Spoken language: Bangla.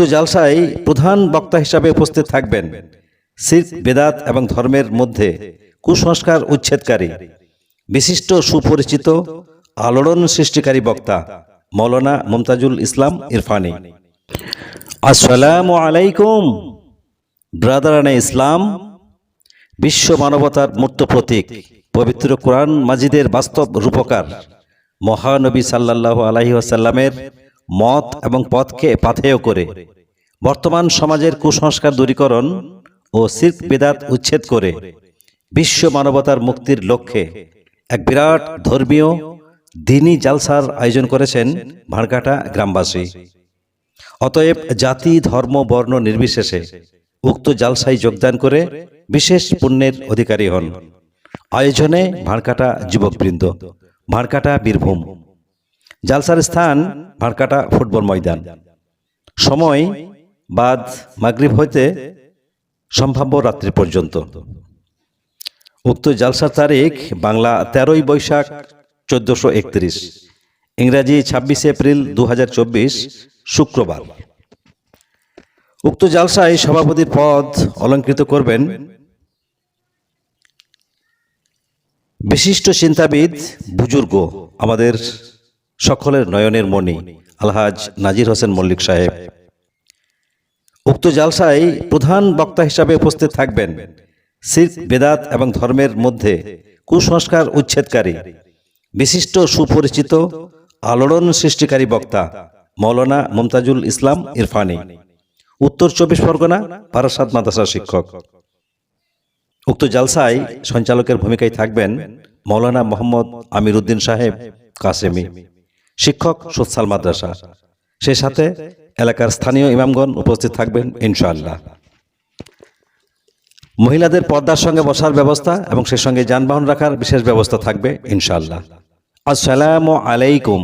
উক্ত জালসায় প্রধান বক্তা হিসাবে উপস্থিত থাকবেন। শিখ বেদাত এবং ধর্মের মধ্যে কুসংস্কার উচ্ছেদকারী, বিশিষ্ট সুপরিচিত, আলোড়ন সৃষ্টিকারী বক্তা মৌলানা মমতাজুল ইসলাম ইরফানি। আসসালামু আলাইকুম, ব্রাদারানে ইসলাম, বিশ্ব মানবতার মূর্ত প্রতীক, পবিত্র কোরআন মাজিদের বাস্তব রূপকার, মহানবী সাল্লাহ আলাহি আসাল্লামের মত এবং পথকে পাথেয় করে। বর্তমান সমাজের কুসংস্কার দূরীকরণ ও সির্ক বেদাত উচ্ছেদ করে। বিশ্ব মানবতার মুক্তির লক্ষ্যে এক বিরাট ধর্মীয় দিনী জালসার আয়োজন করেছেন ভাড়কাটা গ্রামবাসী। অতএব জাতি, ধর্ম, বর্ণ নির্বিশেষে উক্ত জালসায় যোগদান করে বিশেষ পুণ্যের অধিকারী হন। আয়োজনে ভাড়কাটা যুবকবৃন্দ ভাড়কাটা বীরভূম। জালসার স্থান ভাড়কাটা ফুটবল ময়দান। সময় বাদ মাগরিব হইতে সম্ভাব্য রাত্রি পর্যন্ত। উক্ত জালসার তারিখ বাংলা তেরোই বৈশাখ চোদ্দশো একত্রিশ। ইংরাজি ছাব্বিশে এপ্রিল দু হাজার চব্বিশ, শুক্রবার। উক্ত জালসায় সভাপতির পদ অলঙ্কৃত করবেন বিশিষ্ট চিন্তাবিদ বুজুর্গ, আমাদের সকলের নয়নের মণি, আলহাজ নাজির হোসেন মল্লিক সাহেব। উক্ত জালসায় প্রধান বক্তা হিসাবে উপস্থিত থাকবেন শিখ বেদাত এবং ধর্মের মধ্যে কুসংস্কার উচ্ছেদকারী, বিশিষ্ট সুপরিচিত, আলোড়ন সৃষ্টিকারী বক্তা মৌলানা মমতাজুল ইসলাম ইরফানি। উত্তর চব্বিশ পরগনা পারাসাদ মাদ্রাসার শিক্ষক। উক্ত জালসায় সঞ্চালকের ভূমিকায় থাকবেন মৌলানা মোহাম্মদ আমির উদ্দিন সাহেব কাসেমি। শিক্ষক সোৎসাল মাদ্রাসা। সে সাথে এলাকার স্থানীয় ইমামগণ উপস্থিত থাকবেন, ইনশাআল্লাহ। মহিলাদের পর্দার সঙ্গে বসার ব্যবস্থা এবং সে সঙ্গে যানবাহন রাখার বিশেষ ব্যবস্থা থাকবে, ইনশাআল্লাহ। আসসালামু আলাইকুম।